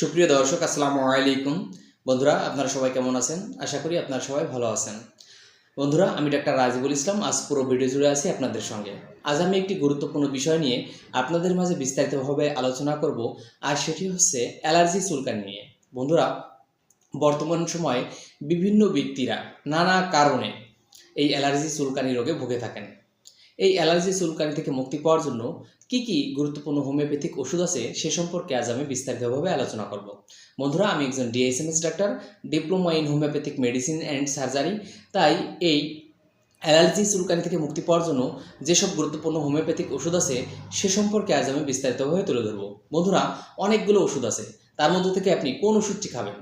সুপ্রিয় দর্শক, আসসালামু আলাইকুম। বন্ধুরা, আপনারা সবাই কেমন আছেন? আশা করি আপনারা সবাই ভালো আছেন। বন্ধুরা, আমি ডাক্তার রাজিবুল ইসলাম। আজ পুরো ভিডিও জুড়ে আছি আপনাদের সঙ্গে। আজ আমি একটি গুরুত্বপূর্ণ বিষয় নিয়ে আপনাদের মাঝে বিস্তারিতভাবে আলোচনা করব, আর সেটি হচ্ছে অ্যালার্জি চুলকানি নিয়ে। বন্ধুরা, বর্তমান সময়ে বিভিন্ন ব্যক্তিরা নানা কারণে এই অ্যালার্জি চুলকানি রোগে ভুগে থাকেন। এই অ্যালার্জি চুলকানি থেকে মুক্তি পাওয়ার জন্য কি কি গুরুত্বপূর্ণ হোমিওপ্যাথিক ওষুধ আছে সে সম্পর্কে আজ আমি বিস্তারিতভাবে আলোচনা করব। বন্ধুরা, আমি একজন DSMS doctor, diploma in homoeopathic medicine and surgery, তাই এই অ্যালার্জি চুলকানি থেকে মুক্তি পাওয়ার জন্য যেসব গুরুত্বপূর্ণ হোমিওপ্যাথিক ওষুধ আছে সে সম্পর্কে আজ আমি বিস্তারিতভাবে তুলে ধরব। বন্ধুরা, অনেকগুলো ওষুধ আছে। তার মধ্যে থেকে আপনি কোন ওষুধটি খাবেন?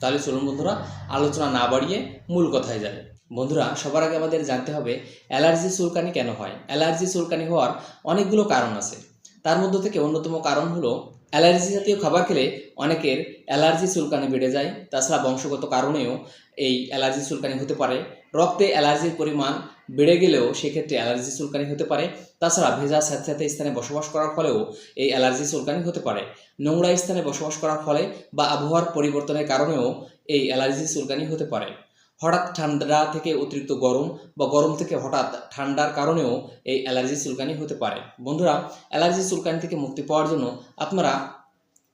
তাহলে চলুন বন্ধুরা, আলোচনা না বাড়িয়ে মূল কথায় যায় বন্ধুরা, সবার আগে আমাদের জানতে হবে, অ্যালার্জি চুলকানি কেন হয়? অ্যালার্জি চুলকানি হওয়ার অনেকগুলো কারণ আছে। তার মধ্যে থেকে অন্যতম কারণ হলো, অ্যালার্জি জাতীয় খাবার খেলে অনেকের অ্যালার্জি চুলকানি বেড়ে যায়। তাছাড়া বংশগত কারণেও এই অ্যালার্জি চুলকানি হতে পারে। রক্তে অ্যালার্জির পরিমাণ বেড়ে গেলেও সেক্ষেত্রে অ্যালার্জি চুলকানি হতে পারে। তাছাড়া ভেজা স্যাঁতস্যাঁতে স্থানে বসবাস করার ফলেও এই অ্যালার্জি চুলকানি হতে পারে। নোংরা স্থানে বসবাস করার ফলে বা আবহাওয়ার পরিবর্তনের কারণেও এই অ্যালার্জি চুলকানি হতে পারে। হঠাৎ ঠান্ডা থেকে অতিরিক্ত গরম বা গরম থেকে হঠাৎ ঠান্ডার কারণেও এই অ্যালার্জি চুলকানি হতে পারে। বন্ধুরা, অ্যালার্জি চুলকানি থেকে মুক্তি পাওয়ার জন্য আপনারা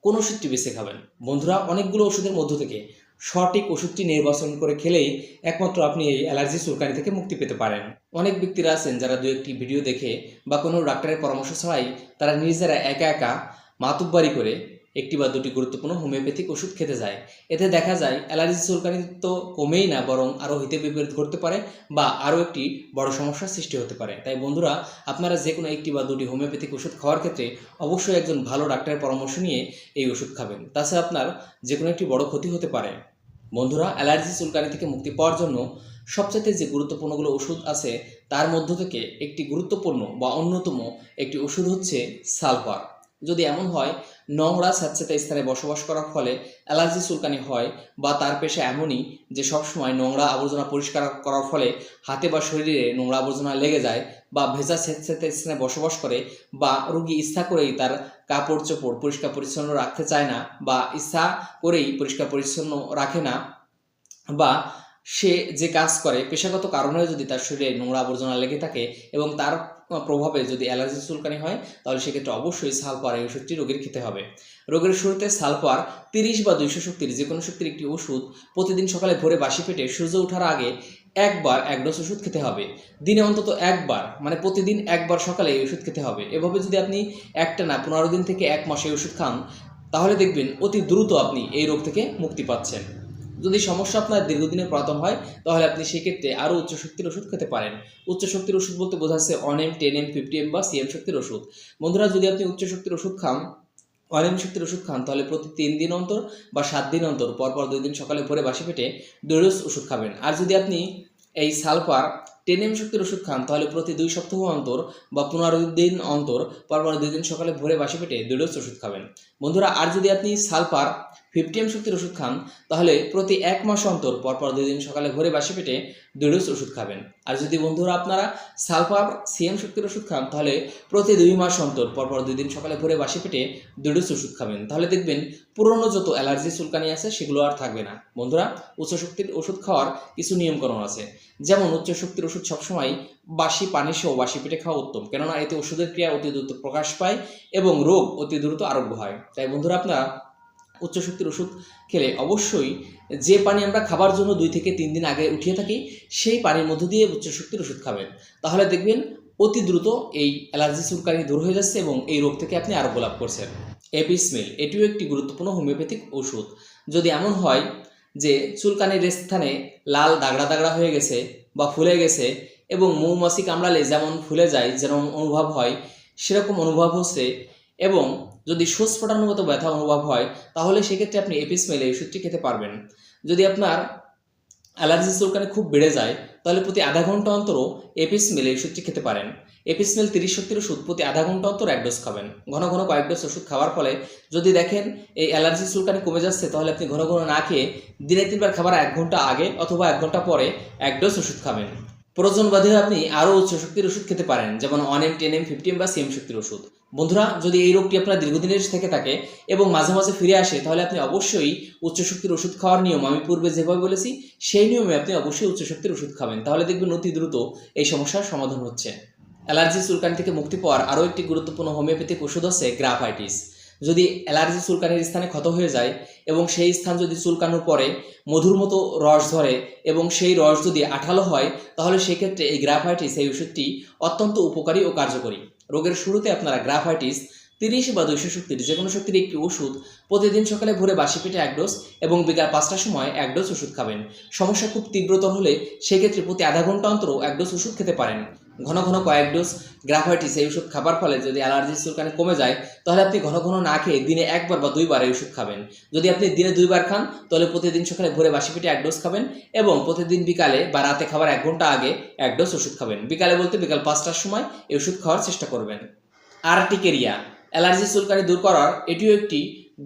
কোন ওষুধটি বেছে খাবেন? বন্ধুরা, অনেকগুলো ওষুধের মধ্য থেকে সঠিক ওষুধটি নির্বাচন করে খেলেই একমাত্র আপনি এই অ্যালার্জি চুলকানি থেকে মুক্তি পেতে পারেন। অনেক ব্যক্তিরা আছেন যারা দু একটি ভিডিও দেখে বা কোনো ডাক্তারের পরামর্শ ছাড়াই তারা নিজেরা একা একা মাতুব্বারি করে একটি বা দুটি গুরুত্বপূর্ণ হোমিওপ্যাথিক ওষুধ খেতে যায়। এতে দেখা যায় অ্যালার্জি চুলকানি তো কমেই না, বরং আরও হিতে বিপরীত ঘটতে পারে বা আরও একটি বড় সমস্যার সৃষ্টি হতে পারে। তাই বন্ধুরা, আপনারা যে কোনো একটি বা দুটি হোমিওপ্যাথিক ওষুধ খাওয়ার ক্ষেত্রে অবশ্যই একজন ভালো ডাক্তারের পরামর্শ নিয়ে এই ওষুধ খাবেন। তাছাড়া আপনার যে কোনো একটি বড় ক্ষতি হতে পারে। বন্ধুরা, অ্যালার্জি চুলকানি থেকে মুক্তি পাওয়ার জন্য সবচেয়ে যে গুরুত্বপূর্ণগুলো ওষুধ আছে, তার মধ্য থেকে একটি গুরুত্বপূর্ণ বা অন্যতম একটি ওষুধ হচ্ছে সালফার। যদি এমন হয়, নোংরা স্যাঁতস্যাঁতে স্থানে বসবাস করার ফলে অ্যালার্জি চুলকানি হয় বা তার পেশা এমনই যে সবসময় নোংরা আবর্জনা পরিষ্কার করার ফলে হাতে বা শরীরে নোংরা আবর্জনা লেগে যায় বা ভেজা স্যাঁতস্যাঁতে স্থানে বসবাস করে বা রোগী ইচ্ছা করেই তার কাপড় চোপড় পরিষ্কার পরিচ্ছন্ন রাখতে চায় না বা ইচ্ছা করেই পরিষ্কার পরিচ্ছন্ন রাখে না বা সে যে কাজ করে, পেশাগত কারণেও যদি তার শরীরে নোংরা আবর্জনা লেগে থাকে এবং তার প্রভাবে যদি অ্যালার্জি চুলকানি হয়, তাহলে সেক্ষেত্রে অবশ্যই সালফার এই ওষুধটি রোগীর খেতে হবে। রোগের শুরুতে সালফার তিরিশ বা দুইশো শক্তির যে কোনো শক্তির একটি ওষুধ প্রতিদিন সকালে ভোরে বাসি পেটে সূর্য ওঠার আগে একবার এক ডোজ ওষুধ খেতে হবে। দিনে অন্তত একবার মানে প্রতিদিন একবার সকালে এই ওষুধ খেতে হবে। এভাবে যদি আপনি একটা না পনেরো দিন থেকে এক মাসে ওষুধ খান, তাহলে দেখবেন অতি দ্রুত আপনি এই রোগ থেকে মুক্তি পাচ্ছেন। যদি সমস্যা আপনার দীর্ঘদিনের পুরাতন হয়, তাহলে আপনি সেক্ষেত্রে আরও উচ্চ শক্তির ওষুধ খেতে পারেন। উচ্চ শক্তির ওষুধ বলতে বোঝাচ্ছে one M ten M fifty M বা সিএম শক্তির ওষুধ। বন্ধুরা, যদি আপনি উচ্চ শক্তির ওষুধ খান অন এম শক্তির ওষুধ খান, তাহলে প্রতি তিন দিন অন্তর বা সাত দিন অন্তর, পরপর দুই দিন সকালে ভোরে বাসি পেটে দুই ওষুধ খাবেন। আর যদি আপনি এই সালফার টেন এম শক্তির ওষুধ খান, তাহলে প্রতি দুই সপ্তাহ অন্তর বা পনেরো দিন অন্তর, পরপর দুই দিন সকালে ভোরে বাসি পেটে দুই ওষুধ খাবেন। বন্ধুরা, আর যদি আপনি সালফার ফিফটি এম শক্তির ওষুধ খান, তাহলে প্রতি এক মাস অন্তর, পরপর দুই দিন সকালে ভোরে বাসি পেটে দুই ডোজ ওষুধ খাবেন। আর যদি বন্ধুরা আপনারা সালফার সিএম শক্তির ওষুধ খান, তাহলে প্রতি দুই মাস অন্তর, পরপর দুই দিন সকালে ভোরে বাসি পেটে দুই ডোজ ওষুধ খাবেন। তাহলে দেখবেন পুরনো যত অ্যালার্জি চুলকানি আছে, সেগুলো আর থাকবে না। বন্ধুরা উচ্চ শক্তির ওষুধ খাওয়ার কিছু নিয়মকানুন আছে। যেমন উচ্চ শক্তির ওষুধ সবসময় বাসি পানি সহ বাসি পেটে খাওয়া উত্তম। কেননা এতে ওষুধের ক্রিয়া অতি দ্রুত প্রকাশ পায় এবং রোগ অতি দ্রুত আরোগ্য হয়। তাই বন্ধুরা, আপনারা উচ্চ শক্তির ওষুধ খেলে অবশ্যই যে পানি আমরা খাবার জন্য দুই থেকে তিন দিন আগে উঠিয়ে থাকি, সেই পানির মধ্য দিয়ে উচ্চ শক্তির ওষুধ খাবেন। তাহলে দেখবেন অতি দ্রুত এই অ্যালার্জি চুলকানি দূর হয়ে যাচ্ছে এবং এই রোগ থেকে আপনি আরোগ্য লাভ করছেন। এপিসমেল, এটিও একটি গুরুত্বপূর্ণ হোমিওপ্যাথিক ওষুধ। যদি এমন হয় যে চুলকানির স্থানে লাল দাগড়া দাগড়া হয়ে গেছে বা ফুলে গেছে এবং মৌমাছি কামড়ালে যেমন ফুলে যায়, যেরকম অনুভব হয়, সেরকম অনুভব হচ্ছে। এবং যদি সুচ ফোটানোর মতো ব্যথা অনুভব হয়, তাহলে সেক্ষেত্রে আপনি এপিসমেল এই ওষুধটি খেতে পারবেন। যদি আপনার অ্যালার্জি চুলকানি খুব বেড়ে যায়, তাহলে প্রতি আধা ঘণ্টা অন্তরও এপিসমেল এই ওষুধটি খেতে পারেন। এপিসমেল তিরিশ শক্তির ওষুধ প্রতি আধা ঘণ্টা অন্তর এক ডোজ খাবেন। ঘন ঘন কয়েক ডোজ ওষুধ খাওয়ার ফলে যদি দেখেন এই অ্যালার্জি চুলকানি কমে যাচ্ছে, তাহলে আপনি ঘন ঘন না খেয়ে দিনে তিনবার খাবার এক ঘণ্টা আগে অথবা এক ঘণ্টা পরে এক ডোজ ওষুধ খাবেন। প্রয়োজন বাদে আপনি আরও উচ্চ শক্তির ওষুধ খেতে পারেন, যেমন one M ten M fifty M বা সিএম শক্তির ওষুধ। বন্ধুরা, যদি এই রোগটি আপনার দীর্ঘদিনের থেকে থাকে এবং মাঝে মাঝে ফিরে আসে, তাহলে আপনি অবশ্যই উচ্চ শক্তির ওষুধ খাওয়ার নিয়ম আমি পূর্বে যেভাবে বলেছি, সেই নিয়মে আপনি অবশ্যই উচ্চ শক্তির ওষুধ খাবেন। তাহলে দেখবেন অতি দ্রুত এই সমস্যার সমাধান হচ্ছে। অ্যালার্জি, চুলকানি থেকে মুক্তি পাওয়ার আরও একটি গুরুত্বপূর্ণ হোমিওপ্যাথিক ওষুধ হচ্ছে গ্রাফাইটিস। যদি অ্যালার্জি চুলকানির স্থানে ক্ষত হয়ে যায় এবং সেই স্থান যদি চুলকানোর পরে মধুর মতো রস ধরে এবং সেই রস যদি আঠালো হয়, তাহলে সেক্ষেত্রে এই গ্রাফাইটিস এই ওষুধটি অত্যন্ত উপকারী ও কার্যকরী। রোগের শুরুতে আপনারা গ্রাফাইটিস, তিরিশ বা দুইশো শক্তির যে কোনো শক্তির একটি ওষুধ প্রতিদিন সকালে ভোরে বাসি পেটে এক ডোজ এবং বিকাল পাঁচটার সময় এক ডোজ ওষুধ খাবেন। সমস্যা খুব তীব্রতর হলে সেক্ষেত্রে প্রতি আধা ঘণ্টা অন্তর এক ডোজ ওষুধ খেতে পারেন। ঘন ঘন কয়েক ডোজ গ্রাফাইটিস এই ওষুধ খাবার ফলে যদি অ্যালার্জি চুলকানি কমে যায়, তাহলে আপনি ঘন ঘন না খেয়ে দিনে একবার বা দুইবার এই ওষুধ খাবেন। যদি আপনি দিনে দুইবার খান, তাহলে প্রতিদিন সকালে ভোরে বাসি পেটে এক ডোজ খাবেন এবং প্রতিদিন বিকালে বা রাতে খাবার এক ঘণ্টা আগে এক ডোজ ওষুধ খাবেন। বিকালে বলতে বিকাল পাঁচটার সময় এই ওষুধ খাওয়ার চেষ্টা করবেন। আর্টিকেরিয়া, অ্যালার্জি চুলকানি দূর করার এটিও একটি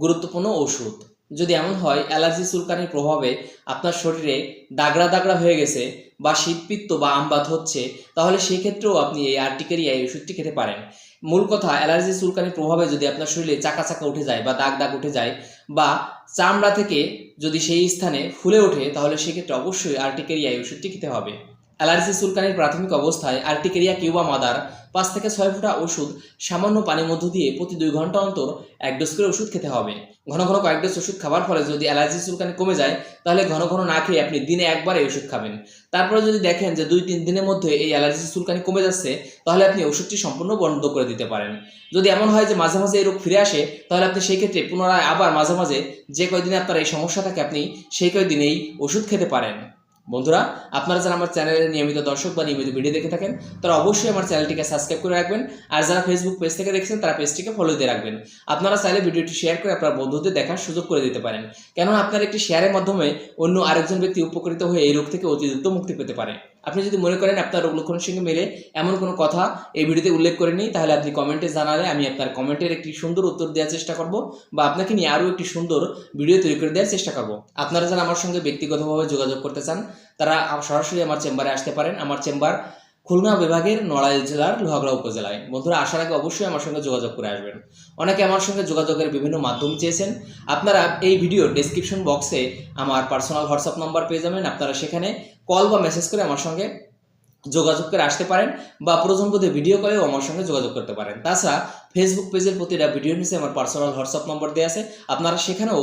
গুরুত্বপূর্ণ ওষুধ। যদি এমন হয়, অ্যালার্জি চুলকানির প্রভাবে আপনার শরীরে দাগড়া দাগড়া হয়ে গেছে বা শীতপিত্ত বা আমবাত হচ্ছে, তাহলে সেই ক্ষেত্রেও আপনি এই আর্টিকেরিয়া এই ওষুধটি খেতে পারেন। মূল কথা, অ্যালার্জি চুলকানির প্রভাবে যদি আপনার শরীরে চাকা চাকা উঠে যায় বা দাগ দাগ উঠে যায় বা চামড়া থেকে যদি সেই স্থানে ফুলে ওঠে, তাহলে সেক্ষেত্রে অবশ্যই আর্টিকেরিয়া এই ওষুধটি খেতে হবে। অ্যালার্জি চুলকানির প্রাথমিক অবস্থায় আর্টিকেরিয়া কিউবা মাদার পাঁচ থেকে ছয় ফুটা ওষুধ, সামান্য পানির মধ্য দিয়ে প্রতি দুই ঘণ্টা অন্তর এক ডোজ করে ওষুধ খেতে হবে। ঘন ঘন কয়েক ডোজ ওষুধ খাবার ফলে যদি অ্যালার্জি চুলকানি কমে যায়, তাহলে ঘন ঘন না খেয়ে আপনি দিনে একবার এই ওষুধ খাবেন। তারপরে যদি দেখেন যে দুই তিন দিনের মধ্যে এই অ্যালার্জি চুলকানি কমে যাচ্ছে, তাহলে আপনি ওষুধটি সম্পূর্ণ বন্ধ করে দিতে পারেন। যদি এমন হয় যে মাঝে মাঝে এই রোগ ফিরে আসে, তাহলে আপনি সেই ক্ষেত্রে পুনরায় আবার মাঝে মাঝে যে কয়দিনে আপনার এই সমস্যা থাকে, আপনি সেই কয়দিনেই ওষুধ খেতে পারেন। বন্ধুরা, আপনারা যারা আমার চ্যানেলের নিয়মিত দর্শক বা নিয়মিত ভিডিও দেখে থাকেন, তারা অবশ্যই আমার চ্যানেলটিকে সাবস্ক্রাইব করে রাখবেন। আর যারা ফেসবুক পেজ থেকে দেখছেন, তারা পেজটিকে ফলো দিয়ে রাখবেন। আপনারা চাইলে ভিডিওটি শেয়ার করে আপনার বন্ধুদের দেখার সুযোগ করে দিতে পারেন। কেননা আপনার একটি শেয়ারের মাধ্যমে অন্য আরেকজন ব্যক্তি উপকৃত হয়ে এই রোগ থেকে অতি মুক্তি পেতে পারে। আপনি যদি মনে করেন আপনার রোগ লক্ষণের সঙ্গে মেলে এমন কোনো কথা এই ভিডিওতে উল্লেখ করেনি তাহলে আপনি কমেন্টে জানালে আমি আপনার কমেন্টের একটি সুন্দর উত্তর দেওয়ার চেষ্টা করব বা আপনাকে নিয়ে আরও একটি সুন্দর ভিডিও তৈরি করে দেওয়ার চেষ্টা করব। আপনারা যারা আমার সঙ্গে ব্যক্তিগতভাবে যোগাযোগ করতে চান, তারা সরাসরি আমার চেম্বারে আসতে পারেন। আমার চেম্বার খুলনা বিভাগের নড়াইল জেলার লোহাগড়া উপজেলায়। বন্ধুরা, আসার আগে অবশ্যই আমার সঙ্গে যোগাযোগ করে আসবেন। অনেকে আমার সঙ্গে যোগাযোগের বিভিন্ন মাধ্যম চেয়েছেন। আপনারা এই ভিডিও ডেসক্রিপশন বক্সে আমার পার্সোনাল হোয়াটসঅ্যাপ নাম্বার পেয়ে যাবেন। আপনারা সেখানে কল বা মেসেজ করে আমার সঙ্গে যোগাযোগ করে আসতে পারেন বা প্রয়োজন বোধে ভিডিও কলেও আমার সঙ্গে যোগাযোগ করতে পারেন। তাছাড়া ফেসবুক পেজের প্রতিটা ভিডিও নিচে আমার পার্সোনাল হোয়াটসঅ্যাপ নম্বর দেওয়া আছে। আপনারা সেখানেও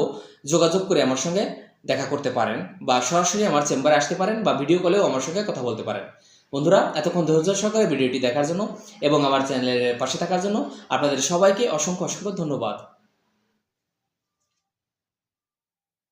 যোগাযোগ করে আমার সঙ্গে দেখা করতে পারেন বা সরাসরি আমার চেম্বারে আসতে পারেন বা ভিডিও কলেও আমার সঙ্গে কথা বলতে পারেন। বন্ধুরা, এতক্ষণ ধৈর্য সহকারে ভিডিওটি দেখার জন্য এবং আমার চ্যানেলের পাশে থাকার জন্য আপনাদের সবাইকে অসংখ্য অসংখ্য ধন্যবাদ।